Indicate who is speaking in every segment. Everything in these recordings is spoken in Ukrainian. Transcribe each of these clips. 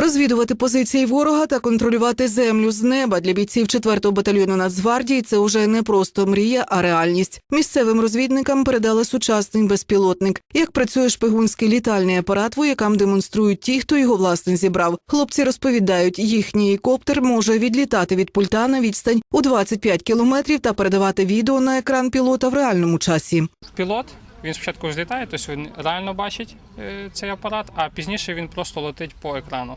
Speaker 1: Розвідувати позиції ворога та контролювати землю з неба для бійців 4-го батальйону Нацгвардії це уже не просто мрія, а реальність. Місцевим розвідникам передали сучасний безпілотник. Як працює шпигунський літальний апарат, воякам демонструють ті, хто його власне зібрав. Хлопці розповідають, їхній коптер може відлітати від пульта на відстань у 25 кілометрів та передавати відео на екран пілота в реальному часі.
Speaker 2: пілот. Він спочатку злітає, тобто він реально бачить е, цей апарат, а пізніше він просто летить по екрану.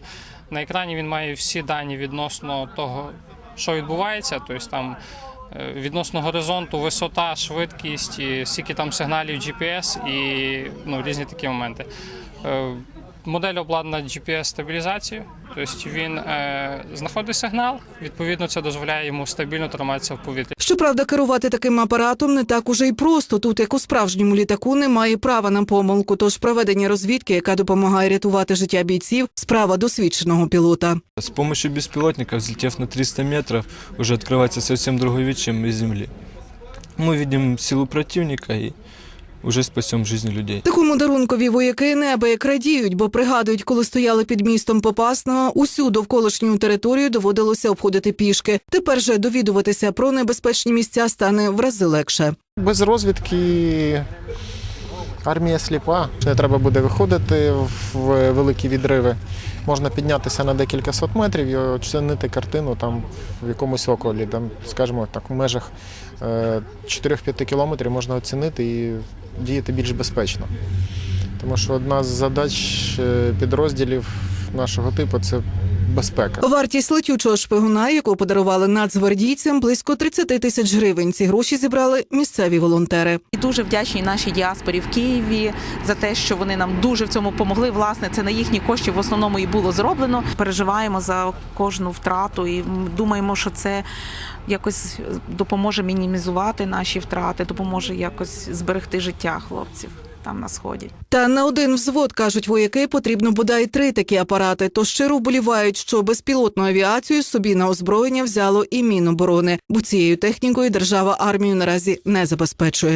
Speaker 2: На екрані він має всі дані відносно того, що відбувається, тобто там е, відносно горизонту, висота, швидкість, скільки там сигналів GPS і ну, різні такі моменти. Модель обладнана GPS-стабілізацією, тобто він е, знаходить сигнал, відповідно, це дозволяє йому стабільно триматися в повітрі.
Speaker 1: Щоправда, керувати таким апаратом не так уже й просто. Тут, як у справжньому літаку, немає права на помилку. Тож проведення розвідки, яка допомагає рятувати життя бійців, справа досвідченого пілота.
Speaker 3: С помощью беспилотника, взлетев на 300 метров, уже открывается совсем другой вид, чем из земли. Мы видим силу противника и уже спасем жизни людей.
Speaker 1: Такому дарункові вояки неабияк радіють, бо пригадують, коли стояли під містом Попасного, усю довколишню територію доводилося обходити пішки. Тепер же довідуватися про небезпечні місця стане в рази легше.
Speaker 4: Без розвідки армія сліпа. Не треба буде виходити в великі відриви. Можна піднятися на декілька сот метрів і оцінити картину там в якомусь околі, там, скажімо так, в межах е, 4-5 кілометрів можна оцінити і діяти більш безпечно. Тому що одна з задач е, підрозділів нашого типу це безпека.
Speaker 1: Вартість летючого шпигуна, яку подарували нацгвардійцям, близько 30 тисяч гривень. Ці гроші зібрали місцеві волонтери.
Speaker 5: І дуже вдячні нашій діаспорі в Києві за те, що вони нам дуже в цьому помогли. Власне, це на їхні кошти в основному і було зроблено. Переживаємо за кожну втрату і думаємо, що це якось допоможе мінімізувати наші втрати, допоможе якось зберегти життя хлопців там на сході.
Speaker 1: Та на один взвод, кажуть вояки, потрібно бодай три такі апарати. То щиро вболівають, що безпілотну авіацію собі на озброєння взяло і Міноборони, бо цією технікою держава армію наразі не забезпечує.